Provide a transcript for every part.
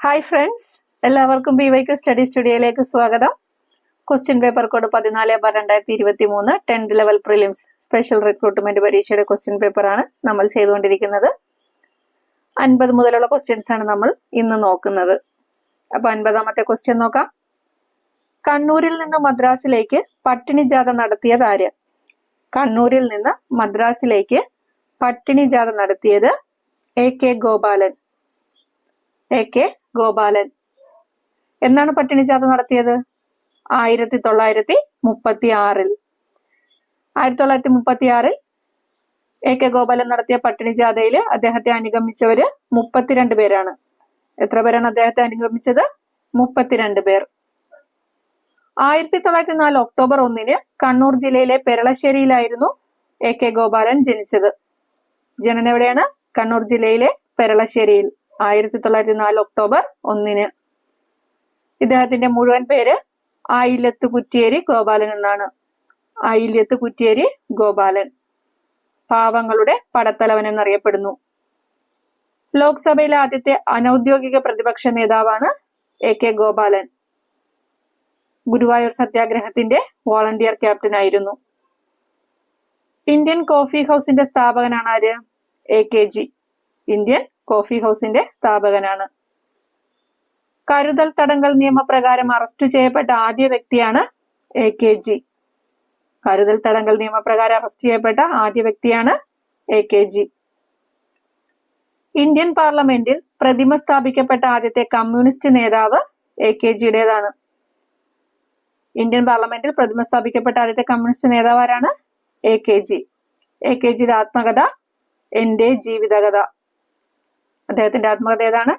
Hi friends എല്ലാവർക്കും B വൈക്ക് study സ്റ്റുഡിയോയിലേക്ക് സ്വാഗതം. ക്വസ്റ്റ്യൻ പേപ്പർ കോഡ് പതിനാല് ബാർ രണ്ടായിരത്തി ഇരുപത്തി മൂന്ന് tenth level prelims special recruitment പരീക്ഷയുടെ ക്വസ്റ്റ്യൻ പേപ്പറാണ് നമ്മൾ ചെയ്തുകൊണ്ടിരിക്കുന്നത്. അൻപത് മുതലുള്ള ക്വസ്റ്റ്യൻസ് ആണ് നമ്മൾ ഇന്ന് നോക്കുന്നത്. അപ്പൊ അൻപതാമത്തെ ക്വസ്റ്റ്യൻ നോക്കാം. കണ്ണൂരിൽ നിന്ന് മദ്രാസിലേക്ക് പട്ടിണി ജാഥ നടത്തിയത് ആര്? കണ്ണൂരിൽ നിന്ന് മദ്രാസിലേക്ക് പട്ടിണി ജാഥ നടത്തിയത് A K Gopalan. A K Gopalan. എന്നാണ് പട്ടിണിജാഥ നടത്തിയത്? ആയിരത്തി തൊള്ളായിരത്തി മുപ്പത്തി ആറിൽ ആയിരത്തി തൊള്ളായിരത്തി മുപ്പത്തി ആറിൽ എ കെ ഗോപാലൻ നടത്തിയ പട്ടിണിജാഥയിൽ അദ്ദേഹത്തെ അനുഗമിച്ചവര് മുപ്പത്തിരണ്ട് പേരാണ്. എത്ര പേരാണ് അദ്ദേഹത്തെ അനുഗമിച്ചത്? മുപ്പത്തിരണ്ട് പേർ. ആയിരത്തി തൊള്ളായിരത്തി നാല് ഒക്ടോബർ ഒന്നിന് കണ്ണൂർ ജില്ലയിലെ പെരളശ്ശേരിയിലായിരുന്നു എ കെ ഗോപാലൻ ജനിച്ചത്. ജനനം എവിടെയാണ്? കണ്ണൂർ ജില്ലയിലെ പെരളശ്ശേരിയിൽ. ആയിരത്തി തൊള്ളായിരത്തി നാല് ഒക്ടോബർ ഒന്നിന്. ഇദ്ദേഹത്തിന്റെ മുഴുവൻ പേര് ആയില്യത്ത് കുറ്റിയേരി ഗോപാലൻ എന്നാണ്. ആയില്യത്ത് കുറ്റിയേരി ഗോപാലൻ. പാവങ്ങളുടെ പടത്തലവൻ എന്നറിയപ്പെടുന്നു. ലോക്സഭയിലെ ആദ്യത്തെ അനൌദ്യോഗിക പ്രതിപക്ഷ നേതാവാണ് എ കെ ഗോപാലൻ. ഗുരുവായൂർ സത്യാഗ്രഹത്തിന്റെ വോളണ്ടിയർ ക്യാപ്റ്റൻ ആയിരുന്നു. ഇന്ത്യൻ കോഫി ഹൗസിന്റെ സ്ഥാപകനാണ് ആര്? A K G. Indian coffee ഹൗസിന്റെ സ്ഥാപകനാണ്. കരുതൽ തടങ്കൽ നിയമപ്രകാരം അറസ്റ്റ് ചെയ്യപ്പെട്ട ആദ്യ വ്യക്തിയാണ് എ കെ ജി. കരുതൽ തടങ്കൽ നിയമപ്രകാരം അറസ്റ്റ് ചെയ്യപ്പെട്ട ആദ്യ വ്യക്തിയാണ് എ കെ ജി. ഇന്ത്യൻ പാർലമെന്റിൽ പ്രതിമ സ്ഥാപിക്കപ്പെട്ട ആദ്യത്തെ കമ്മ്യൂണിസ്റ്റ് നേതാവ് എ കെ ജിയുടേതാണ്. ഇന്ത്യൻ പാർലമെന്റിൽ പ്രതിമ സ്ഥാപിക്കപ്പെട്ട ആദ്യത്തെ കമ്മ്യൂണിസ്റ്റ് നേതാവ് ആരാണ്? A K G. A K ജിയുടെ ആത്മകഥ എന്റെ ജീവിതകഥ. അദ്ദേഹത്തിന്റെ ആത്മകഥ ഏതാണ്?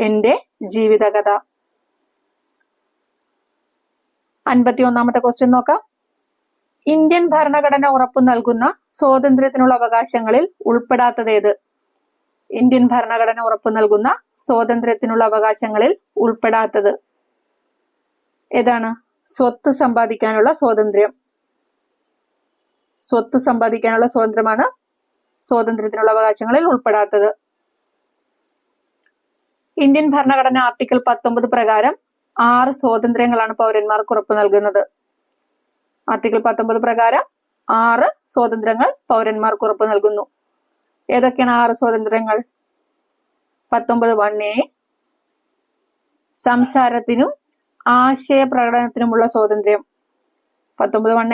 എന്റെ ജീവിതകഥ. അൻപത്തി ഒന്നാമത്തെ ക്വസ്റ്റ്യൻ നോക്കാം. ഇന്ത്യൻ ഭരണഘടന ഉറപ്പു നൽകുന്ന സ്വാതന്ത്ര്യത്തിനുള്ള അവകാശങ്ങളിൽ ഉൾപ്പെടാത്തത് ഏത്? ഇന്ത്യൻ ഭരണഘടന ഉറപ്പു നൽകുന്ന സ്വാതന്ത്ര്യത്തിനുള്ള അവകാശങ്ങളിൽ ഉൾപ്പെടാത്തത് ഏതാണ്? സ്വത്ത് സമ്പാദിക്കാനുള്ള സ്വാതന്ത്ര്യം. സ്വത്ത് സമ്പാദിക്കാനുള്ള സ്വാതന്ത്ര്യമാണ് സ്വാതന്ത്ര്യത്തിനുള്ള അവകാശങ്ങളിൽ ഉൾപ്പെടാത്തത്. ഇന്ത്യൻ ഭരണഘടന ആർട്ടിക്കിൾ പത്തൊമ്പത് പ്രകാരം ആറ് സ്വാതന്ത്ര്യങ്ങളാണ് പൗരന്മാർക്ക് ഉറപ്പ് നൽകുന്നത്. ആർട്ടിക്കിൾ പത്തൊമ്പത് പ്രകാരം ആറ് സ്വാതന്ത്ര്യങ്ങൾ പൗരന്മാർക്ക് ഉറപ്പ് നൽകുന്നു. ഏതൊക്കെയാണ് ആറ് സ്വാതന്ത്ര്യങ്ങൾ? പത്തൊമ്പത് വൺ എ സംസാരത്തിനും ആശയ പ്രകടനത്തിനുമുള്ള സ്വാതന്ത്ര്യം. പത്തൊമ്പത് വൺ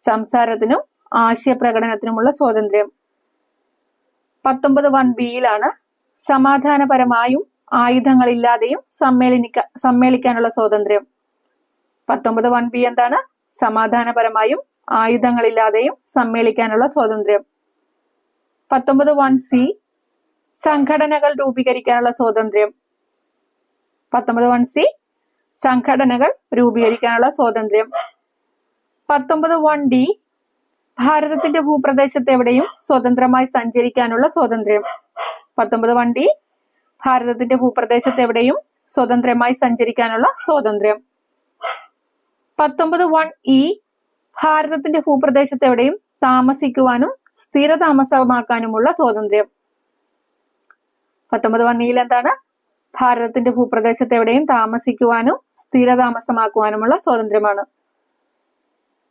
സംസാരത്തിനും ആശയ പ്രകടനത്തിനുമുള്ള സ്വാതന്ത്ര്യം. പത്തൊമ്പത് വൺ ബിയിലാണ് സമാധാനപരമായും ആയുധങ്ങളില്ലാതെയും സമ്മേളിക്ക സമ്മേളിക്കാനുള്ള സ്വാതന്ത്ര്യം. പത്തൊമ്പത് വൺ ബി എന്താണ്? സമാധാനപരമായും ആയുധങ്ങളില്ലാതെയും സമ്മേളിക്കാനുള്ള സ്വാതന്ത്ര്യം. പത്തൊമ്പത് വൺ സി സംഘടനകൾ രൂപീകരിക്കാനുള്ള സ്വാതന്ത്ര്യം. പത്തൊമ്പത് വൺ സി സംഘടനകൾ രൂപീകരിക്കാനുള്ള സ്വാതന്ത്ര്യം. പത്തൊമ്പത് വൺ ഡി ഭാരതത്തിന്റെ ഭൂപ്രദേശത്ത് എവിടെയും സ്വതന്ത്രമായി സഞ്ചരിക്കാനുള്ള സ്വാതന്ത്ര്യം. പത്തൊമ്പത് വണ്ടി ഭാരതത്തിന്റെ ഭൂപ്രദേശത്ത് എവിടെയും സ്വതന്ത്രമായി സഞ്ചരിക്കാനുള്ള സ്വാതന്ത്ര്യം. പത്തൊമ്പത് വൺ ഇ ഭാരതത്തിന്റെ ഭൂപ്രദേശത്ത് എവിടെയും താമസിക്കുവാനും സ്ഥിരതാമസമാക്കാനുമുള്ള സ്വാതന്ത്ര്യം. പത്തൊമ്പത് വൺ ഇയിൽ എന്താണ്? ഭാരതത്തിന്റെ ഭൂപ്രദേശത്ത് എവിടെയും താമസിക്കുവാനും സ്ഥിരതാമസമാക്കുവാനുമുള്ള സ്വാതന്ത്ര്യമാണ്.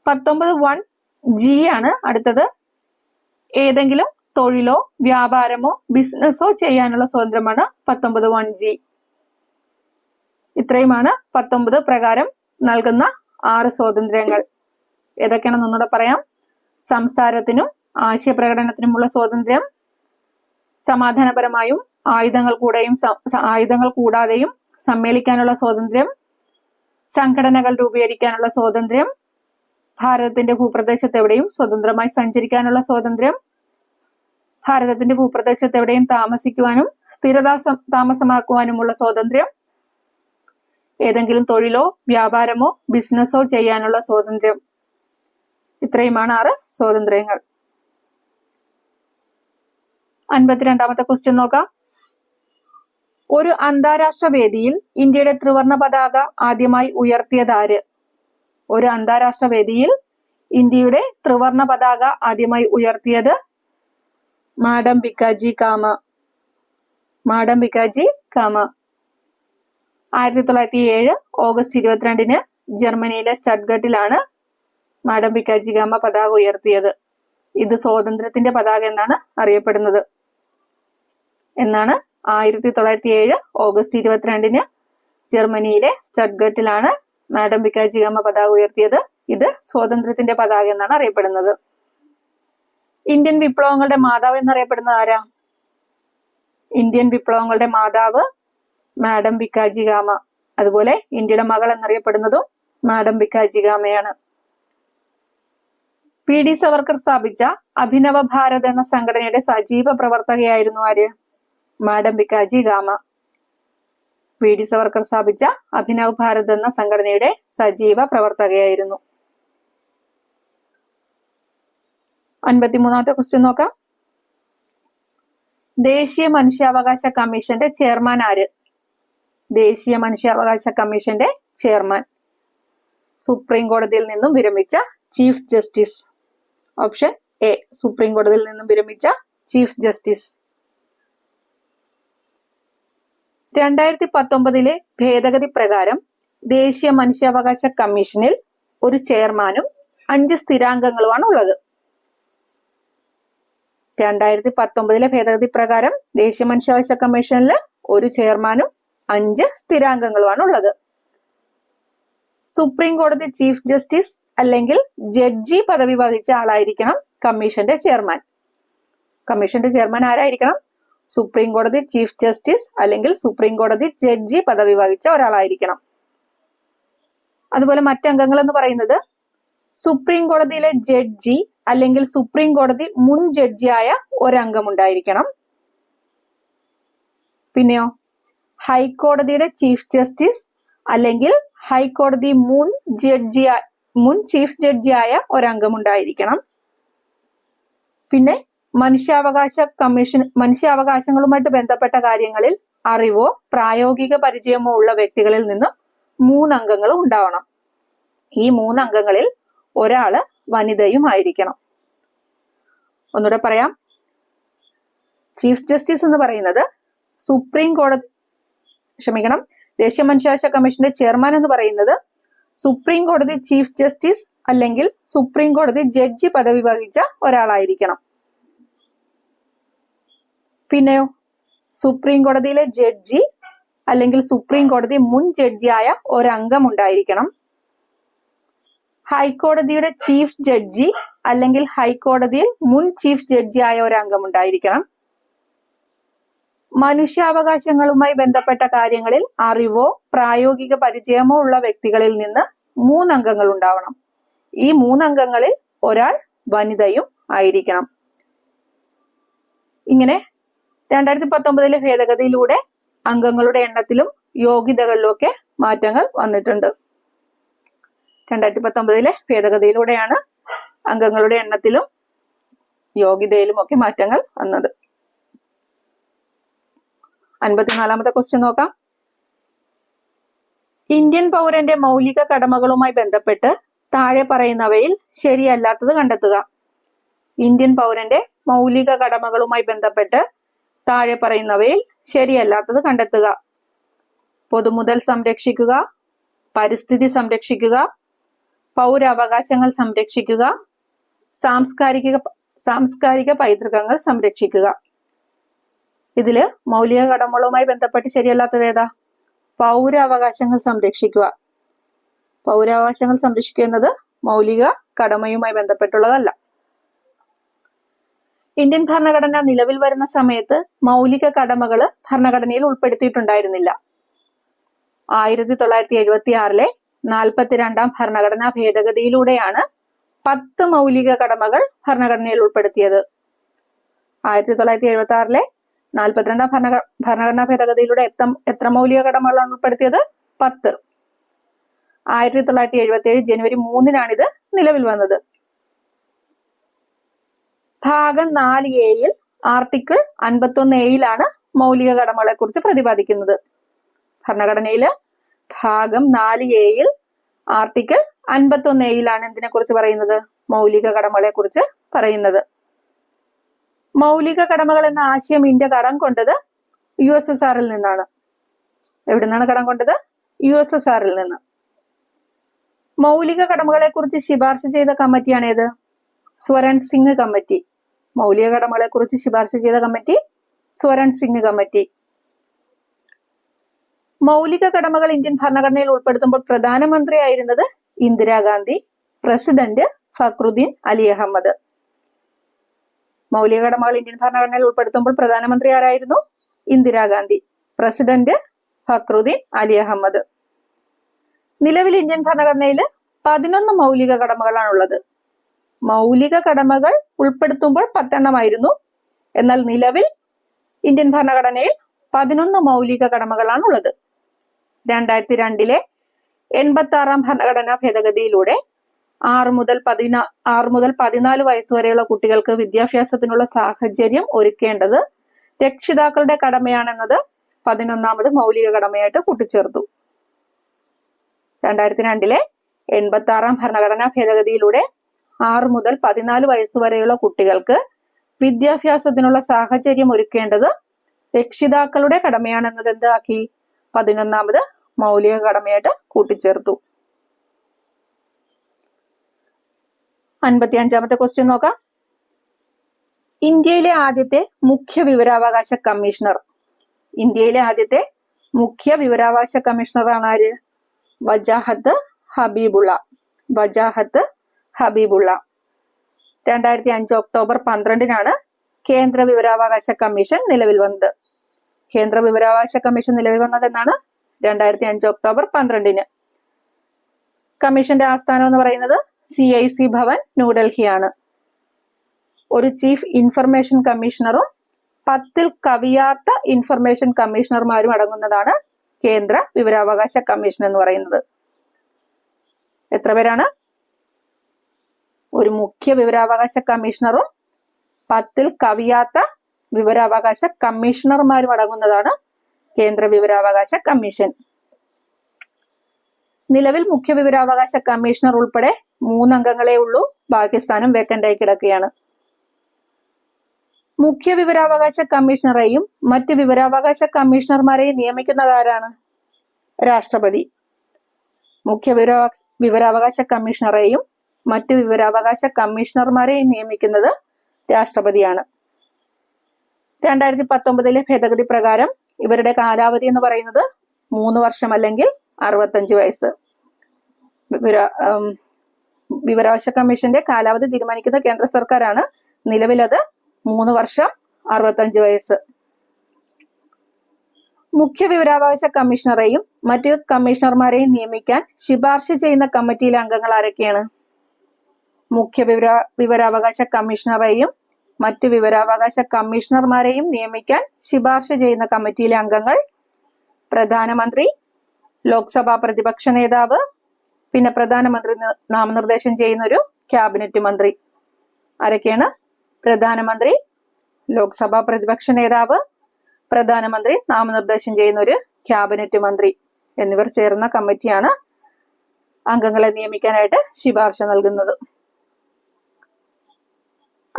പത്തൊമ്പത് വൺ ജി ആണ് അടുത്തത്. ഏതെങ്കിലും തൊഴിലോ വ്യാപാരമോ ബിസിനസ്സോ ചെയ്യാനുള്ള സ്വാതന്ത്ര്യമാണ് പത്തൊമ്പത് വൺ ജി. ഇത്രയുമാണ് പത്തൊമ്പത് പ്രകാരം നൽകുന്ന ആറ് സ്വാതന്ത്ര്യങ്ങൾ. ഏതൊക്കെയാണെന്ന് ഒന്നുകൂടെ പറയാം. സംസാരത്തിനും ആശയപ്രകടനത്തിനുമുള്ള സ്വാതന്ത്ര്യം സമാധാനപരമായും ആയുധങ്ങൾ കൂടെയും ആയുധങ്ങൾ കൂടാതെയും സമ്മേളിക്കാനുള്ള സ്വാതന്ത്ര്യം സംഘടനകൾ രൂപീകരിക്കാനുള്ള സ്വാതന്ത്ര്യം ഭാരതത്തിന്റെ ഭൂപ്രദേശത്ത് എവിടെയും സ്വതന്ത്രമായി സഞ്ചരിക്കാനുള്ള സ്വാതന്ത്ര്യം ഭാരതത്തിന്റെ ഭൂപ്രദേശത്ത് എവിടെയും താമസിക്കുവാനും സ്ഥിരതാസം താമസമാക്കുവാനുമുള്ള സ്വാതന്ത്ര്യം? ഏതെങ്കിലും തൊഴിലോ വ്യാപാരമോ ബിസിനസ്സോ ചെയ്യാനുള്ള സ്വാതന്ത്ര്യം? ഇത്രയുമാണ് ആറ് സ്വാതന്ത്ര്യങ്ങൾ. അൻപത്തിരണ്ടാമത്തെ ക്വസ്റ്റ്യൻ നോക്കാം. ഒരു അന്താരാഷ്ട്ര വേദിയിൽ ഇന്ത്യയുടെ ത്രിവർണ പതാക ആദ്യമായി ഉയർത്തിയത് ആര്? ഒരു അന്താരാഷ്ട്ര വേദിയിൽ ഇന്ത്യയുടെ ത്രിവർണ പതാക ആദ്യമായി ഉയർത്തിയത് മാഡം ബിക്കാജി കാമ. മാഡം ബിക്കാജി കാമ. ആയിരത്തി തൊള്ളായിരത്തി ഏഴ് ഓഗസ്റ്റ് ഇരുപത്തിരണ്ടിന് ജർമ്മനിയിലെ സ്റ്റഡ്ഗട്ടിലാണ് മാഡം പിക്കാജി ഗാമ പതാക ഉയർത്തിയത്. ഇത് സ്വാതന്ത്ര്യത്തിന്റെ പതാക എന്നാണ് അറിയപ്പെടുന്നത്. എന്നാണ് ആയിരത്തി തൊള്ളായിരത്തി ഏഴ് ഓഗസ്റ്റ് ഇരുപത്തിരണ്ടിന് ജർമ്മനിയിലെ സ്റ്റഡ്ഗട്ടിലാണ് മാഡം പിക്കാജി ഗാമ പതാക ഉയർത്തിയത്. ഇത് സ്വാതന്ത്ര്യത്തിന്റെ പതാക എന്നാണ് അറിയപ്പെടുന്നത്. ഇന്ത്യൻ വിപ്ലവങ്ങളുടെ മാതാവ് എന്നറിയപ്പെടുന്നത് ആരാ? ഇന്ത്യൻ വിപ്ലവങ്ങളുടെ മാതാവ് മാഡം ബിക്കാജി ഗാമ. അതുപോലെ ഇന്ത്യയുടെ മകൾ എന്നറിയപ്പെടുന്നതും മാഡം ബിക്കാജി ഗാമയാണ്. പി ഡി സവർക്കർ സ്ഥാപിച്ച അഭിനവ ഭാരത് എന്ന സംഘടനയുടെ സജീവ പ്രവർത്തകയായിരുന്നു ആര്? Madam Bhikaji Gama. P D Savarkar സ്ഥാപിച്ച അഭിനവ് ഭാരത് എന്ന സംഘടനയുടെ സജീവ പ്രവർത്തകയായിരുന്നു. അൻപത്തിമൂന്നാമത്തെ ക്വസ്റ്റ്യൻ നോക്കാം. ദേശീയ മനുഷ്യാവകാശ കമ്മീഷന്റെ ചെയർമാൻ ആര്? ദേശീയ മനുഷ്യാവകാശ കമ്മീഷന്റെ ചെയർമാൻ. സുപ്രീം കോടതിയിൽ നിന്നും വിരമിച്ച chief justice option A supreme കോടതിയിൽ നിന്നും വിരമിച്ച ചീഫ് ജസ്റ്റിസ് രണ്ടായിരത്തി പത്തൊമ്പതിലെ ഭേദഗതി പ്രകാരം ദേശീയ മനുഷ്യാവകാശ കമ്മീഷനിൽ ഒരു ചെയർമാനും അഞ്ച് സ്ഥിരാംഗങ്ങളുമാണ് ഉള്ളത്. രണ്ടായിരത്തി പത്തൊമ്പതിലെ ഭേദഗതി പ്രകാരം ദേശീയ മനുഷ്യാവകാശ കമ്മീഷനിൽ ഒരു ചെയർമാനും അഞ്ച് സ്ഥിരാംഗങ്ങളുമാണ് ഉള്ളത് സുപ്രീം കോടതി ചീഫ് ജസ്റ്റിസ് അല്ലെങ്കിൽ ജഡ്ജി പദവി വഹിച്ച ആളായിരിക്കണം കമ്മീഷന്റെ ചെയർമാൻ. കമ്മീഷന്റെ ചെയർമാൻ ആരായിരിക്കണം? സുപ്രീം കോടതി ചീഫ് ജസ്റ്റിസ് അല്ലെങ്കിൽ സുപ്രീം കോടതി ജഡ്ജി പദവി വഹിച്ച ഒരാളായിരിക്കണം. അതുപോലെ മറ്റംഗങ്ങൾ എന്ന് പറയുന്നത് സുപ്രീം കോടതിയിലെ ജഡ്ജി അല്ലെങ്കിൽ സുപ്രീം കോടതി മുൻ ജഡ്ജിയായ ഒരംഗം ഉണ്ടായിരിക്കണം. പിന്നെയോ? ഹൈക്കോടതിയുടെ ചീഫ് ജസ്റ്റിസ് അല്ലെങ്കിൽ ഹൈക്കോടതി മുൻ ജഡ്ജി മുൻ ചീഫ് ജഡ്ജിയായ ഒരംഗം ഉണ്ടായിരിക്കണം. പിന്നെ മനുഷ്യാവകാശ കമ്മീഷൻ മനുഷ്യാവകാശങ്ങളുമായിട്ട് ബന്ധപ്പെട്ട കാര്യങ്ങളിൽ അറിവോ പ്രായോഗിക പരിചയമോ ഉള്ള വ്യക്തികളിൽ നിന്ന് മൂന്നംഗങ്ങൾ ഉണ്ടാവണം. ഈ മൂന്നംഗങ്ങളിൽ ഒരാൾ വനിതയും ആയിരിക്കണം. ഒന്നുകൂടെ പറയാം. ചീഫ് ജസ്റ്റിസ് എന്ന് പറയുന്നത് സുപ്രീം കോടതി ക്ഷമിക്കണം ദേശീയ മനുഷ്യാവകാശ കമ്മീഷന്റെ ചെയർമാൻ എന്ന് പറയുന്നത് സുപ്രീം കോടതി ചീഫ് ജസ്റ്റിസ് അല്ലെങ്കിൽ സുപ്രീം കോടതി ജഡ്ജി പദവി വഹിച്ച ഒരാളായിരിക്കണം. പിന്നെയോ? സുപ്രീം കോടതിയിലെ ജഡ്ജി അല്ലെങ്കിൽ സുപ്രീം കോടതി മുൻ ജഡ്ജിയായ ഒരംഗം ഉണ്ടായിരിക്കണം. ഹൈക്കോടതിയുടെ ചീഫ് ജഡ്ജി അല്ലെങ്കിൽ ഹൈക്കോടതിയിൽ മുൻ ചീഫ് ജഡ്ജിയായ ഒരു അംഗം ഉണ്ടായിരിക്കണം. മനുഷ്യാവകാശങ്ങളുമായി ബന്ധപ്പെട്ട കാര്യങ്ങളിൽ അറിവോ പ്രായോഗിക പരിചയമോ ഉള്ള വ്യക്തികളിൽ നിന്ന് മൂന്നംഗങ്ങൾ ഉണ്ടാവണം. ഈ മൂന്നംഗങ്ങളിൽ ഒരാൾ വനിതയും ആയിരിക്കണം. ഇങ്ങനെ രണ്ടായിരത്തി പത്തൊമ്പതിലെ ഭേദഗതിയിലൂടെ അംഗങ്ങളുടെ എണ്ണത്തിലും യോഗ്യതകളിലും ഒക്കെ മാറ്റങ്ങൾ വന്നിട്ടുണ്ട്. രണ്ടായിരത്തി പത്തൊമ്പതിലെ ഭേദഗതിയിലൂടെയാണ് അംഗങ്ങളുടെ എണ്ണത്തിലും യോഗ്യതയിലും ഒക്കെ മാറ്റങ്ങൾ വന്നത്. അൻപത്തിനാലാമത്തെ ക്വസ്റ്റ്യൻ നോക്കാം. ഇന്ത്യൻ പൗരന്റെ മൗലിക കടമകളുമായി ബന്ധപ്പെട്ട് താഴെ പറയുന്നവയിൽ ശരിയല്ലാത്തത് കണ്ടെത്തുക. ഇന്ത്യൻ പൗരന്റെ മൗലിക കടമകളുമായി ബന്ധപ്പെട്ട് താഴെ പറയുന്നവയിൽ ശരിയല്ലാത്തത് കണ്ടെത്തുക. പൊതുമുതൽ സംരക്ഷിക്കുക പരിസ്ഥിതി സംരക്ഷിക്കുക പൗരാവകാശങ്ങൾ സംരക്ഷിക്കുക സാംസ്കാരിക സാംസ്കാരിക പൈതൃകങ്ങൾ സംരക്ഷിക്കുക. ഇതിൽ മൗലിക കടമകളുമായി ബന്ധപ്പെട്ട് ശരിയല്ലാത്തത് ഏതാ? പൗരാവകാശങ്ങൾ സംരക്ഷിക്കുക. പൗരാവകാശങ്ങൾ സംരക്ഷിക്കുക എന്നത് മൗലിക കടമയുമായി ബന്ധപ്പെട്ടുള്ളതല്ല. ഇന്ത്യൻ ഭരണഘടന നിലവിൽ വരുന്ന സമയത്ത് മൗലിക കടമകൾ ഭരണഘടനയിൽ ഉൾപ്പെടുത്തിയിട്ടുണ്ടായിരുന്നില്ല. ആയിരത്തി തൊള്ളായിരത്തി എഴുപത്തി ആറിലെ നാൽപ്പത്തിരണ്ടാം ഭരണഘടനാ ഭേദഗതിയിലൂടെയാണ് പത്ത് മൗലിക കടമകൾ ഭരണഘടനയിൽ ഉൾപ്പെടുത്തിയത്. ആയിരത്തി തൊള്ളായിരത്തി എഴുപത്തി ആറിലെ നാൽപ്പത്തിരണ്ടാം ഭരണ ഭരണഘടനാ ഭേദഗതിയിലൂടെ എത്ര എത്ര മൗലിക കടമകളാണ് ഉൾപ്പെടുത്തിയത്? പത്ത്. ആയിരത്തി തൊള്ളായിരത്തി എഴുപത്തി ഏഴ് ജനുവരി മൂന്നിനാണിത് നിലവിൽ വന്നത്. ഭാഗം നാല് എയിൽ ആർട്ടിക്കിൾ അൻപത്തി ഒന്ന് എയിലാണ് മൗലിക കടമകളെ കുറിച്ച് പ്രതിപാദിക്കുന്നത്. ഭരണഘടനയിൽ ഭാഗം നാല് എയിൽ ആർട്ടിക്കിൾ അൻപത്തൊന്ന് എയിലാണ് എന്തിനെ കുറിച്ച് പറയുന്നത്? മൗലിക കടമകളെ കുറിച്ച് പറയുന്നത്. മൗലിക കടമകൾ എന്ന ആശയം ഇന്ത്യ കടം കൊണ്ടത് യു എസ് എസ് ആറിൽ നിന്നാണ്. എവിടെ നിന്നാണ് കടം കൊണ്ടത്? യു എസ് എസ് ആറിൽ നിന്ന്. മൗലിക കടമകളെ കുറിച്ച് ശുപാർശ ചെയ്ത കമ്മിറ്റിയാണ് ഏത്? സ്വരൺ സിംഗ് കമ്മിറ്റി. മൗലിക കടമകളെ കുറിച്ച് ശുപാർശ ചെയ്ത കമ്മിറ്റി സ്വരൺ സിംഗ് കമ്മിറ്റി. മൗലിക കടമകൾ ഇന്ത്യൻ ഭരണഘടനയിൽ ഉൾപ്പെടുത്തുമ്പോൾ പ്രധാനമന്ത്രിയായിരുന്നത് ഇന്ദിരാഗാന്ധി പ്രസിഡന്റ് ഫക്രുദ്ദീൻ അലി അഹമ്മദ്. മൗലിക കടമകൾ ഇന്ത്യൻ ഭരണഘടനയിൽ ഉൾപ്പെടുത്തുമ്പോൾ പ്രധാനമന്ത്രി ആരായിരുന്നു? ഇന്ദിരാഗാന്ധി പ്രസിഡന്റ് ഫക്രുദ്ദീൻ അലി അഹമ്മദ്. നിലവിൽ ഇന്ത്യൻ ഭരണഘടനയിൽ പതിനൊന്ന് മൗലിക കടമകളാണുള്ളത്. മൗലിക കടമകൾ ഉൾപ്പെടുത്തുമ്പോൾ പത്തെണ്ണമായിരുന്നു. എന്നാൽ നിലവിൽ ഇന്ത്യൻ ഭരണഘടനയിൽ പതിനൊന്ന് മൗലിക കടമകളാണ് ഉള്ളത് രണ്ടായിരത്തി രണ്ടിലെ എൺപത്തി ആറാം ഭരണഘടനാ ഭേദഗതിയിലൂടെ ആറ് മുതൽ പതിനാ ആറ് മുതൽ പതിനാല് വയസ്സ് വരെയുള്ള കുട്ടികൾക്ക് വിദ്യാഭ്യാസത്തിനുള്ള സാഹചര്യം ഒരുക്കേണ്ടത് രക്ഷിതാക്കളുടെ കടമയാണെന്നത് പതിനൊന്നാമത് മൗലിക കടമയായിട്ട് കൂട്ടിച്ചേർത്തു. രണ്ടായിരത്തി രണ്ടിലെ എൺപത്തി ആറാം ഭരണഘടനാ ഭേദഗതിയിലൂടെ ആറ് മുതൽ പതിനാല് വയസ്സ് വരെയുള്ള കുട്ടികൾക്ക് വിദ്യാഭ്യാസത്തിനുള്ള സാഹചര്യം ഒരുക്കേണ്ടത് രക്ഷിതാക്കളുടെ കടമയാണെന്നത് എന്താക്കി? പതിനൊന്നാമത് മൗലിക കടമയായിട്ട് കൂട്ടിച്ചേർത്തു. അൻപത്തി അഞ്ചാമത്തെ ക്വസ്റ്റ്യൻ നോക്കാം. ഇന്ത്യയിലെ ആദ്യത്തെ മുഖ്യ വിവരാവകാശ കമ്മീഷണർ. ഇന്ത്യയിലെ ആദ്യത്തെ മുഖ്യ വിവരാവകാശ കമ്മീഷണറാണ് ആര്? വജാഹത്ത് ഹബീബുള്ള. വജാഹത്ത് ഹബീബുള്ള. രണ്ടായിരത്തി അഞ്ച് ഒക്ടോബർ പന്ത്രണ്ടിനാണ് കേന്ദ്ര വിവരാവകാശ കമ്മീഷൻ നിലവിൽ വന്നത്. കേന്ദ്ര വിവരാവകാശ കമ്മീഷൻ നിലവിൽ വന്നത് എന്നാണ് രണ്ടായിരത്തി അഞ്ച് ഒക്ടോബർ പന്ത്രണ്ടിന്. കമ്മീഷന്റെ ആസ്ഥാനം എന്ന് പറയുന്നത് സി ഐ സി ഭവൻ ന്യൂഡൽഹിയാണ്. ഒരു ചീഫ് ഇൻഫർമേഷൻ കമ്മീഷണറും പത്തിൽ കവിയാത്ത ഇൻഫർമേഷൻ കമ്മീഷണർമാരും അടങ്ങുന്നതാണ് കേന്ദ്ര വിവരാവകാശ കമ്മീഷൻ എന്ന് പറയുന്നത്. എത്ര പേരാണ്? ഒരു മുഖ്യ വിവരാവകാശ കമ്മീഷണറും പത്തിൽ കവിയാത്ത വിവരാവകാശ കമ്മീഷണർമാരും അടങ്ങുന്നതാണ് കേന്ദ്ര വിവരാവകാശ കമ്മീഷൻ. നിലവിൽ മുഖ്യ വിവരാവകാശ കമ്മീഷണർ ഉൾപ്പെടെ മൂന്നംഗങ്ങളെ ഉള്ളൂ. പാകിസ്ഥാനും വേക്കന്റായി കിടക്കുകയാണ്. മുഖ്യ വിവരാവകാശ കമ്മീഷണറെയും മറ്റ് വിവരാവകാശ കമ്മീഷണർമാരെയും നിയമിക്കുന്നത് ആരാണ്? രാഷ്ട്രപതി. മുഖ്യ വിവരാ വിവരാവകാശ കമ്മീഷണറെയും മറ്റ് വിവരാവകാശ കമ്മീഷണർമാരെയും നിയമിക്കുന്നത് രാഷ്ട്രപതിയാണ്. രണ്ടായിരത്തി പത്തൊമ്പതിലെ ഭേദഗതി പ്രകാരം ഇവരുടെ കാലാവധി എന്ന് പറയുന്നത് മൂന്ന് വർഷം അല്ലെങ്കിൽ അറുപത്തഞ്ച് വയസ്സ്. വിവര വിവരാവകാശ കമ്മീഷന്റെ കാലാവധി തീരുമാനിക്കുന്ന കേന്ദ്ര സർക്കാരാണ് നിലവിലത് മൂന്ന് വർഷം അറുപത്തഞ്ച് വയസ്സ്. മുഖ്യ വിവരാവകാശ കമ്മീഷണറെയും മറ്റു കമ്മീഷണർമാരെയും നിയമിക്കാൻ ശുപാർശ ചെയ്യുന്ന കമ്മിറ്റിയിലെ അംഗങ്ങൾ ആരൊക്കെയാണ്? മുഖ്യ വിവര വിവരാവകാശ കമ്മീഷണറെയും മറ്റു വിവരാവകാശ കമ്മീഷണർമാരെയും നിയമിക്കാൻ ശുപാർശ ചെയ്യുന്ന കമ്മിറ്റിയിലെ അംഗങ്ങൾ പ്രധാനമന്ത്രി ലോക്സഭാ പ്രതിപക്ഷ നേതാവ് പിന്നെ പ്രധാനമന്ത്രി നാമനിർദ്ദേശം ചെയ്യുന്ന ഒരു ക്യാബിനറ്റ് മന്ത്രി. ആരൊക്കെയാണ്? പ്രധാനമന്ത്രി ലോക്സഭാ പ്രതിപക്ഷ നേതാവ് പ്രധാനമന്ത്രി നാമനിർദ്ദേശം ചെയ്യുന്ന ഒരു ക്യാബിനറ്റ് മന്ത്രി എന്നിവർ ചേർന്ന കമ്മിറ്റിയാണ് അംഗങ്ങളെ നിയമിക്കാനായിട്ട് ശുപാർശ നൽകുന്നത്.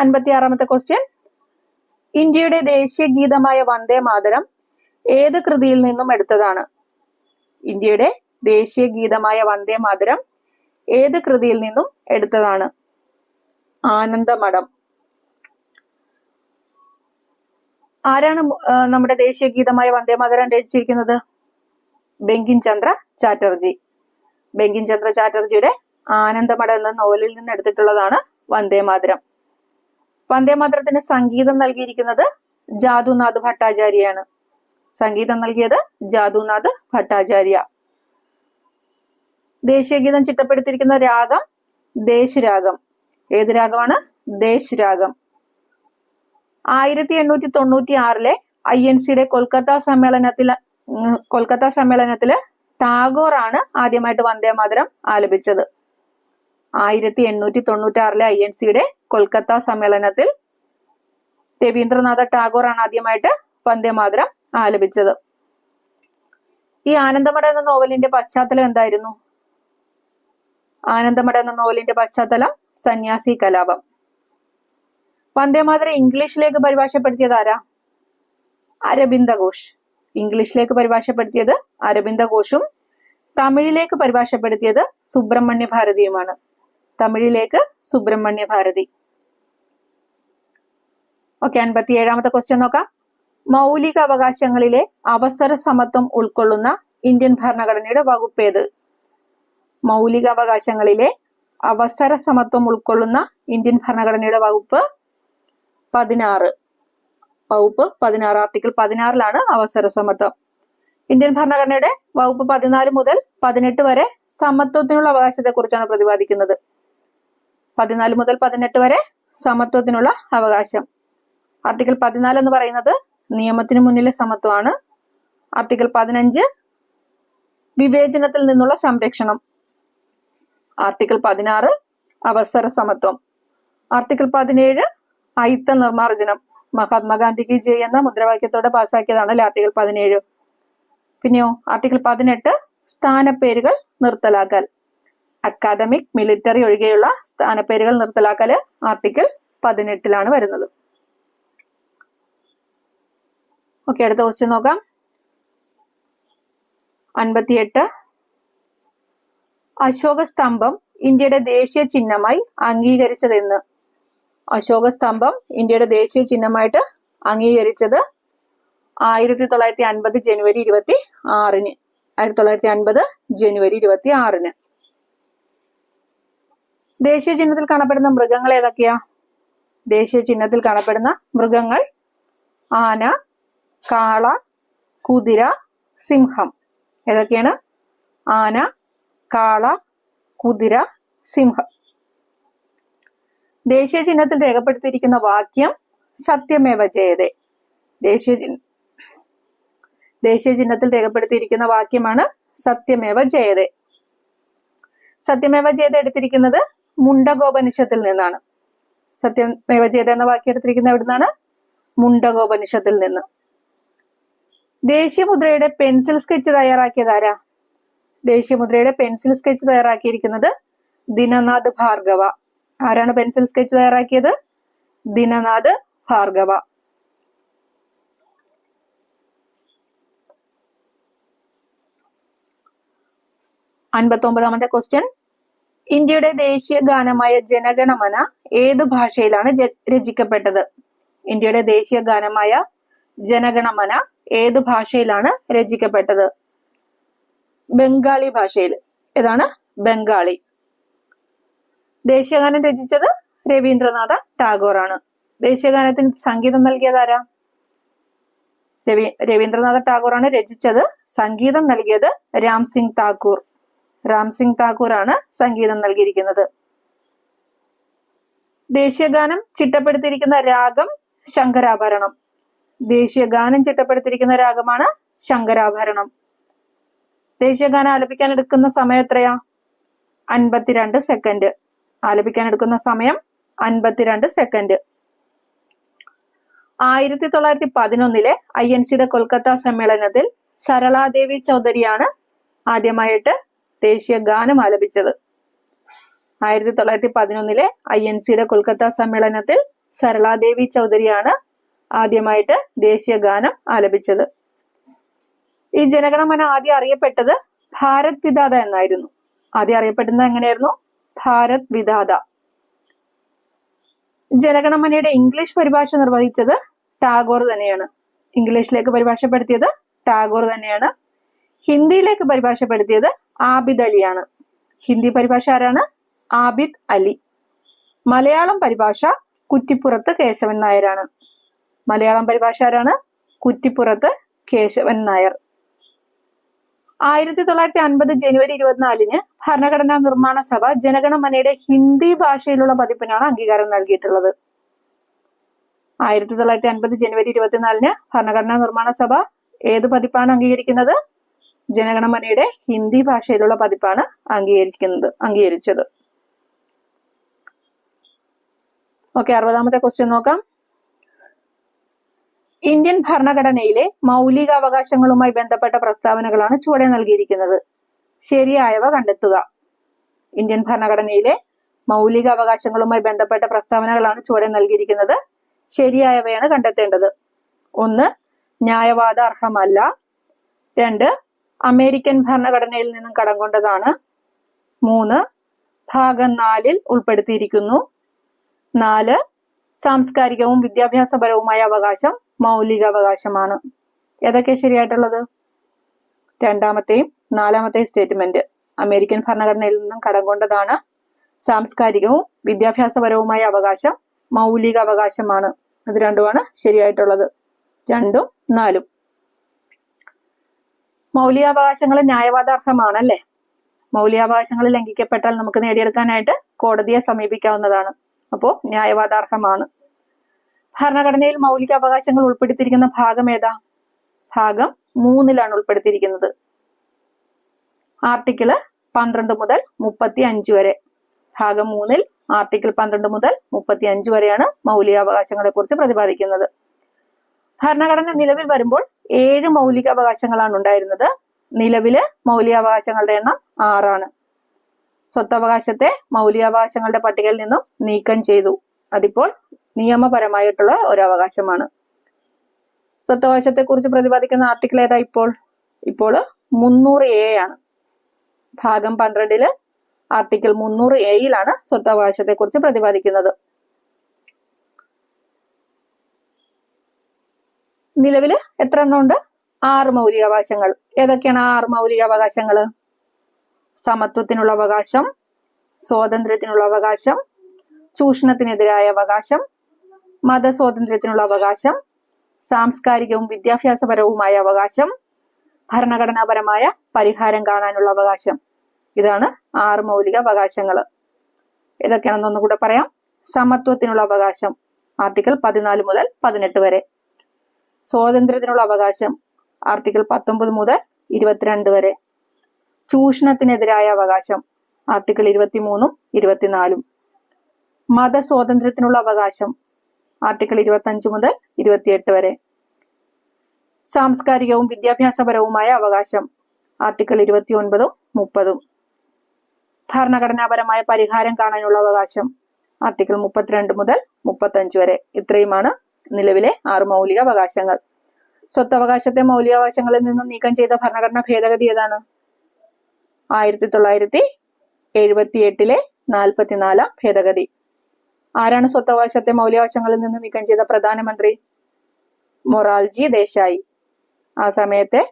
അൻപത്തിയാറാമത്തെ ക്വസ്റ്റ്യൻ ഇന്ത്യയുടെ ദേശീയ ഗീതമായ വന്ദേ മാതരം ഏത് കൃതിയിൽ നിന്നും എടുത്തതാണ്? ഇന്ത്യയുടെ ദേശീയ ഗീതമായ വന്ദേ മാതരം ഏത് കൃതിയിൽ നിന്നും എടുത്തതാണ്? ആനന്ദമഠം. ആരാണ് നമ്മുടെ ദേശീയ ഗീതമായ വന്ദേ മാതരം രചിച്ചിരിക്കുന്നത്? ബെങ്കിൻ ചന്ദ്ര ചാറ്റർജി. ബെങ്കിൻ ചന്ദ്ര ചാറ്റർജിയുടെ ആനന്ദമഠം എന്ന നോവലിൽ നിന്ന് എടുത്തിട്ടുള്ളതാണ് വന്ദേ മാതരം. വന്ദേ മാതരത്തിന് സംഗീതം നൽകിയിരിക്കുന്നത് ജാദുനാഥ് ഭട്ടാചാര്യയാണ്. സംഗീതം നൽകിയത് ജാദുനാഥ് ഭട്ടാചാര്യ. ദേശീയ ഗീതം ചിട്ടപ്പെടുത്തിയിരിക്കുന്ന രാഗം ദേശരാഗം. ഏത് രാഗമാണ്? ദേശരാഗം. ആയിരത്തി എണ്ണൂറ്റി തൊണ്ണൂറ്റി ആറിലെ ഐ എൻ സിയുടെ കൊൽക്കത്ത സമ്മേളനത്തിൽ കൊൽക്കത്ത സമ്മേളനത്തിൽ ടാഗോർ ആണ് ആദ്യമായിട്ട് വന്ദേ മാതരം ആലപിച്ചത്. ആയിരത്തി എണ്ണൂറ്റി തൊണ്ണൂറ്റി ആറിലെ ഐ എൻ സിയുടെ കൊൽക്കത്ത സമ്മേളനത്തിൽ രവീന്ദ്രനാഥ ടാഗോർ ആണ് ആദ്യമായിട്ട് വന്ദേമാതരം ആലപിച്ചത്. ഈ ആനന്ദമഠ എന്ന നോവലിന്റെ പശ്ചാത്തലം എന്തായിരുന്നു? ആനന്ദമഠ എന്ന നോവലിന്റെ പശ്ചാത്തലം സന്യാസി കലാപം. വന്ദേമാതരം ഇംഗ്ലീഷിലേക്ക് പരിഭാഷപ്പെടുത്തിയത് ആരാ? അരബിന്ദ ഘോഷ് ഇംഗ്ലീഷിലേക്ക് പരിഭാഷപ്പെടുത്തിയത് അരബിന്ദ ഘോഷും തമിഴിലേക്ക് പരിഭാഷപ്പെടുത്തിയത് സുബ്രഹ്മണ്യ ഭാരതിയുമാണ്. തമിഴിലേക്ക് സുബ്രഹ്മണ്യ ഭാരതി. ഓക്കെ അൻപത്തി ഏഴാമത്തെ ക്വസ്റ്റ്യൻ നോക്കാം. മൗലിക അവകാശങ്ങളിലെ അവസര സമത്വം ഉൾക്കൊള്ളുന്ന ഇന്ത്യൻ ഭരണഘടനയുടെ വകുപ്പേത് മൗലിക അവകാശങ്ങളിലെ അവസര സമത്വം ഉൾക്കൊള്ളുന്ന ഇന്ത്യൻ ഭരണഘടനയുടെ വകുപ്പ് പതിനാറ്. വകുപ്പ് പതിനാറ് ആർട്ടിക്കിൾ പതിനാറിലാണ് അവസര സമത്വം ഇന്ത്യൻ ഭരണഘടനയുടെ വകുപ്പ് പതിനാല് മുതൽ പതിനെട്ട് വരെ സമത്വത്തിനുള്ള അവകാശത്തെക്കുറിച്ചാണ് പ്രതിപാദിക്കുന്നത്. പതിനാല് മുതൽ പതിനെട്ട് വരെ സമത്വത്തിനുള്ള അവകാശം. ആർട്ടിക്കിൾ പതിനാല് എന്ന് പറയുന്നത് നിയമത്തിന് മുന്നിലെ സമത്വമാണ്. ആർട്ടിക്കിൾ പതിനഞ്ച് വിവേചനത്തിൽ നിന്നുള്ള സംരക്ഷണം. ആർട്ടിക്കിൾ പതിനാറ് അവസര സമത്വം. ആർട്ടിക്കിൾ പതിനേഴ് അയിത്ത നിർമാർജനം മഹാത്മാഗാന്ധിക്ക് ജയ് എന്ന മുദ്രാവാക്യത്തോടെ പാസാക്കിയതാണ് ആർട്ടിക്കിൾ പതിനേഴ്? പിന്നെയോ ആർട്ടിക്കിൾ പതിനെട്ട് സ്ഥാനപ്പേരുകൾ നിർത്തലാക്കൽ. അക്കാദമിക് മിലിറ്ററി ഒഴികെയുള്ള സ്ഥാനപ്പേരുകൾ നിർത്തലാക്കൽ ആർട്ടിക്കിൾ പതിനെട്ടിലാണ് വരുന്നത്. ഓക്കെ അടുത്ത ക്വസ്റ്റ്യൻ നോക്കാം. അൻപത്തിയെട്ട്. അശോക സ്തംഭം ഇന്ത്യയുടെ ദേശീയ ചിഹ്നമായി അംഗീകരിച്ചതെന്ന്. അശോക സ്തംഭം ഇന്ത്യയുടെ ദേശീയ ചിഹ്നമായിട്ട് അംഗീകരിച്ചത് ആയിരത്തി തൊള്ളായിരത്തി അൻപത് ജനുവരി ഇരുപത്തി ആറിന് ആയിരത്തി തൊള്ളായിരത്തി അൻപത് ജനുവരി ഇരുപത്തി ആറിന് ദേശീയ ചിഹ്നത്തിൽ കാണപ്പെടുന്ന മൃഗങ്ങൾ ഏതൊക്കെയാ? ദേശീയ ചിഹ്നത്തിൽ കാണപ്പെടുന്ന മൃഗങ്ങൾ ആന കാള കുതിര സിംഹം. ഏതൊക്കെയാണ്? ആന കാള കുതിര സിംഹം. ദേശീയ ചിഹ്നത്തിൽ രേഖപ്പെടുത്തിയിരിക്കുന്ന വാക്യം സത്യമേവ ജയതേ. ദേശീയ ദേശീയ ചിഹ്നത്തിൽ രേഖപ്പെടുത്തിയിരിക്കുന്ന വാക്യമാണ് സത്യമേവ ജയതേ. സത്യമേവ ജയത എടുത്തിരിക്കുന്നത് മുണ്ടകോപനിഷത്തിൽ നിന്നാണ്. സത്യമേവ ജയത എന്ന വാക്യം എടുത്തിരിക്കുന്നത് എവിടുന്നാണ്? മുണ്ടകോപനിഷത്തിൽ നിന്ന്. ദേശീയ മുദ്രയുടെ പെൻസിൽ സ്കെച്ച് തയ്യാറാക്കിയത് ആരാ? ദേശീയമുദ്രയുടെ പെൻസിൽ സ്കെച്ച് തയ്യാറാക്കിയിരിക്കുന്നത് ദിനനാഥ് ഭാർഗവ. ആരാണ് പെൻസിൽ സ്കെച്ച് തയ്യാറാക്കിയത്? ദിനനാഥ് ഭാർഗവ. അൻപത്തി ഒമ്പതാമത്തെ ക്വസ്റ്റ്യൻ ഇന്ത്യയുടെ ദേശീയ ഗാനമായ ജനഗണമന ഏത് ഭാഷയിലാണ് രചിക്കപ്പെട്ടത്? ഇന്ത്യയുടെ ദേശീയ ഗാനമായ ജനഗണമന ഏതു ഭാഷയിലാണ് രചിക്കപ്പെട്ടത്? ബംഗാളി ഭാഷയിൽ. ഏതാണ്? ബംഗാളി. ദേശീയഗാനം രചിച്ചത് രവീന്ദ്രനാഥ ടാഗോർ ആണ് ദേശീയഗാനത്തിന് സംഗീതം നൽകിയത് ആരാ? രവി രവീന്ദ്രനാഥ ടാഗോർ ആണ് രചിച്ചത്. സംഗീതം നൽകിയത് രാം സിംഗ് താക്കൂർ. രാം സിംഗ് താക്കൂർ ആണ് സംഗീതം നൽകിയിരിക്കുന്നത്. ദേശീയഗാനം ചിട്ടപ്പെടുത്തിയിരിക്കുന്ന രാഗം ശങ്കരാഭരണം. ദേശീയഗാനം ചിട്ടപ്പെടുത്തിയിരിക്കുന്ന രാഗമാണ് ശങ്കരാഭരണം. ദേശീയ ഗാനം ആലപിക്കാൻ എടുക്കുന്ന സമയം എത്രയാ? അൻപത്തിരണ്ട് സെക്കൻഡ്. ആലപിക്കാൻ എടുക്കുന്ന സമയം അൻപത്തിരണ്ട് സെക്കൻഡ്. ആയിരത്തി തൊള്ളായിരത്തി പതിനൊന്നിലെ ഐ എൻ സിയുടെ കൊൽക്കത്ത സമ്മേളനത്തിൽ സരളാദേവി ചൗധരിയാണ് ആദ്യമായിട്ട് ദേശീയ ഗാനം ആലപിച്ചത്. ആയിരത്തി തൊള്ളായിരത്തി പതിനൊന്നിലെ ഐ എൻ സിയുടെ കൊൽക്കത്ത സമ്മേളനത്തിൽ സരളാദേവി ചൗധരിയാണ് ആദ്യമായിട്ട് ദേശീയ ഗാനം ആലപിച്ചത്. ഈ ജനഗണമന ആദ്യം അറിയപ്പെട്ടത് ഭാരത് വിദാത എന്നായിരുന്നു. ആദ്യം അറിയപ്പെടുന്നത് എങ്ങനെയായിരുന്നു? ഭാരത് വിദാത ജനഗണമനയുടെ ഇംഗ്ലീഷ് പരിഭാഷ നിർവഹിച്ചത് ടാഗോർ തന്നെയാണ്. ഇംഗ്ലീഷിലേക്ക് പരിഭാഷപ്പെടുത്തിയത് ടാഗോർ തന്നെയാണ്. ഹിന്ദിയിലേക്ക് പരിഭാഷപ്പെടുത്തിയത് ആബിദ് അലിയാണ്. ഹിന്ദി പരിഭാഷ ആരാണ്? ആബിദ് അലി. മലയാളം പരിഭാഷ കുറ്റിപ്പുറത്ത് കേശവൻ നായരാണ്. മലയാളം പരിഭാഷകാരാണ് കുറ്റിപ്പുറത്ത് കേശവൻ നായർ. ആയിരത്തി തൊള്ളായിരത്തി അൻപത് ജനുവരി ഇരുപത്തിനാലിന് ഭരണഘടനാ നിർമ്മാണ സഭ ജനഗണമനയുടെ ഹിന്ദി ഭാഷയിലുള്ള പതിപ്പിനാണ് അംഗീകാരം നൽകിയിട്ടുള്ളത്. ആയിരത്തി തൊള്ളായിരത്തി അൻപത് ജനുവരി ഇരുപത്തിനാലിന് ഭരണഘടനാ നിർമ്മാണ സഭ ഏത് പതിപ്പാണ് അംഗീകരിക്കുന്നത്? ജനഗണമനയുടെ ഹിന്ദി ഭാഷയിലുള്ള പതിപ്പാണ് അംഗീകരിക്കുന്നത് അംഗീകരിച്ചത്. ഓക്കെ അറുപതാമത്തെ ക്വസ്റ്റ്യൻ നോക്കാം. ഇന്ത്യൻ ഭരണഘടനയിലെ മൗലികാവകാശങ്ങളുമായി ബന്ധപ്പെട്ട പ്രസ്താവനകളാണ് ചുവടെ നൽകിയിരിക്കുന്നത്. ശരിയായവ കണ്ടെത്തുക. ഇന്ത്യൻ ഭരണഘടനയിലെ മൗലിക അവകാശങ്ങളുമായി ബന്ധപ്പെട്ട പ്രസ്താവനകളാണ് ചുവടെ നൽകിയിരിക്കുന്നത്. ശരിയായവയാണ് കണ്ടെത്തേണ്ടത്. ഒന്ന് ന്യായവാദ അർഹമല്ല. രണ്ട് അമേരിക്കൻ ഭരണഘടനയിൽ നിന്നും കടം കൊണ്ടതാണ് മൂന്ന് ഭാഗം നാലിൽ ഉൾപ്പെടുത്തിയിരിക്കുന്നു. നാല് സാംസ്കാരികവും വിദ്യാഭ്യാസപരവുമായ അവകാശം. മൗലിക അവകാശമാണ് ഏതൊക്കെ ശരിയായിട്ടുള്ളത്? രണ്ടാമത്തെയും നാലാമത്തെയും സ്റ്റേറ്റ്മെന്റ്. അമേരിക്കൻ ഭരണഘടനയിൽ നിന്നും കടം കൊണ്ടതാണ് സാംസ്കാരികവും വിദ്യാഭ്യാസപരവുമായ അവകാശം മൗലിക അവകാശമാണ് ഇത് രണ്ടുമാണ് ശരിയായിട്ടുള്ളത്. രണ്ടും നാലും. മൗലികാവകാശങ്ങൾ ന്യായവാദാർഹമാണ് മൗലികാവകാശങ്ങൾ ലംഘിക്കപ്പെട്ടാൽ നമുക്ക് നേടിയെടുക്കാനായിട്ട് കോടതിയെ സമീപിക്കാവുന്നതാണ്. അപ്പോ ന്യായവാദാർഹമാണ്. ഭരണഘടനയിൽ മൗലിക അവകാശങ്ങൾ ഉൾപ്പെടുത്തിയിരിക്കുന്ന ഭാഗം ഏതാ? ഭാഗം മൂന്നിലാണ് ഉൾപ്പെടുത്തിയിരിക്കുന്നത്. ആർട്ടിക്കിൾ പന്ത്രണ്ട് മുതൽ മുപ്പത്തി അഞ്ച് വരെ. ഭാഗം മൂന്നിൽ ആർട്ടിക്കിൾ പന്ത്രണ്ട് മുതൽ മുപ്പത്തി അഞ്ച് വരെയാണ് മൗലികാവകാശങ്ങളെ കുറിച്ച് പ്രതിപാദിക്കുന്നത്. ഭരണഘടന നിലവിൽ വരുമ്പോൾ ഏഴ് മൗലിക അവകാശങ്ങളാണ് ഉണ്ടായിരുന്നത്. നിലവിൽ മൗലികാവകാശങ്ങളുടെ എണ്ണം ആറാണ്. സ്വത്തവകാശത്തെ മൗലികാവകാശങ്ങളുടെ പട്ടികയിൽ നിന്നും നീക്കം ചെയ്തു. അതിപ്പോൾ നിയമപരമായിട്ടുള്ള ഒരു അവകാശമാണ് സ്വത്തവകാശത്തെ കുറിച്ച് പ്രതിപാദിക്കുന്ന ആർട്ടിക്കിൾ ഏതാ ഇപ്പോൾ? ഇപ്പോൾ മുന്നൂറ് എ ആണ്. ഭാഗം പന്ത്രണ്ടിൽ ആർട്ടിക്കിൾ മുന്നൂറ് എയിലാണ് സ്വത്തവകാശത്തെ കുറിച്ച് പ്രതിപാദിക്കുന്നത്. നിലവിൽ എത്ര എണ്ണം ഉണ്ട്? ആറ് മൗലികാവകാശങ്ങൾ. ഏതൊക്കെയാണ് ആ ആറ് മൗലികാവകാശങ്ങൾ? സമത്വത്തിനുള്ള അവകാശം സ്വാതന്ത്ര്യത്തിനുള്ള അവകാശം ചൂഷണത്തിനെതിരായ അവകാശം മതസ്വാതന്ത്ര്യത്തിനുള്ള അവകാശം സാംസ്കാരികവും വിദ്യാഭ്യാസപരവുമായ അവകാശം ഭരണഘടനാപരമായ പരിഹാരം കാണാനുള്ള അവകാശം. ഇതാണ് ആറ് മൗലിക അവകാശങ്ങൾ. ഇതൊക്കെയാണെന്ന് ഒന്നുകൂടെ പറയാം. സമത്വത്തിനുള്ള അവകാശം ആർട്ടിക്കിൾ പതിനാല് മുതൽ പതിനെട്ട് വരെ. സ്വാതന്ത്ര്യത്തിനുള്ള അവകാശം ആർട്ടിക്കിൾ പത്തൊമ്പത് മുതൽ ഇരുപത്തിരണ്ട് വരെ. ചൂഷണത്തിനെതിരായ അവകാശം ആർട്ടിക്കിൾ ഇരുപത്തിമൂന്നും ഇരുപത്തിനാലും. മതസ്വാതന്ത്ര്യത്തിനുള്ള അവകാശം ആർട്ടിക്കിൾ ഇരുപത്തി മുതൽ ഇരുപത്തിയെട്ട് വരെ. സാംസ്കാരികവും വിദ്യാഭ്യാസപരവുമായ അവകാശം ആർട്ടിക്കിൾ ഇരുപത്തി ഒൻപതും മുപ്പതും. ഭരണഘടനാപരമായ പരിഹാരം കാണാനുള്ള അവകാശം ആർട്ടിക്കിൾ മുപ്പത്തിരണ്ട് മുതൽ മുപ്പത്തഞ്ച് വരെ. ഇത്രയുമാണ് നിലവിലെ ആറ് മൗലിക അവകാശങ്ങൾ. സ്വത്തവകാശത്തെ മൗലികാവകാശങ്ങളിൽ നിന്നും നീക്കം ചെയ്ത ഭരണഘടനാ ഭേദഗതി ഏതാണ്? ആയിരത്തി തൊള്ളായിരത്തി എഴുപത്തി എട്ടിലെ നാൽപ്പത്തിനാലാം ഭേദഗതി. ആരാണ് സ്വത്തവകാശത്തെ മൗലികാവകാശങ്ങളിൽ നിന്ന് നീക്കം ചെയ്ത പ്രധാനമന്ത്രി? മൊറാൽജി ദേശായി. ആ സമയത്തെ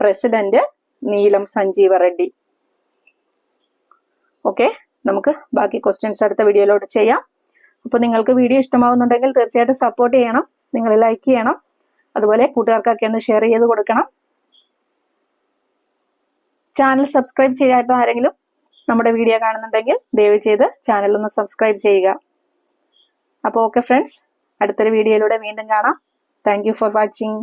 പ്രസിഡന്റ് നീലം സഞ്ജീവ റെഡ്ഡി ഓക്കെ നമുക്ക് ബാക്കി ക്വസ്റ്റ്യൻസ് അടുത്ത വീഡിയോയിലോട്ട് ചെയ്യാം. അപ്പോൾ നിങ്ങൾക്ക് വീഡിയോ ഇഷ്ടമാകുന്നുണ്ടെങ്കിൽ തീർച്ചയായിട്ടും സപ്പോർട്ട് ചെയ്യണം നിങ്ങൾ ലൈക്ക് ചെയ്യണം അതുപോലെ കൂട്ടുകാർക്കൊക്കെ ഒന്ന് ഷെയർ ചെയ്ത് കൊടുക്കണം. ചാനൽ സബ്സ്ക്രൈബ് ചെയ്യാത്ത ആരെങ്കിലും നമ്മുടെ വീഡിയോ കാണുന്നുണ്ടെങ്കിൽ ദയവ് ചെയ്ത് ചാനൽ ഒന്ന് സബ്സ്ക്രൈബ് ചെയ്യുക. അപ്പോൾ ഓക്കെ ഫ്രണ്ട്സ് അടുത്തൊരു വീഡിയോയിലൂടെ വീണ്ടും കാണാം. Thank for watching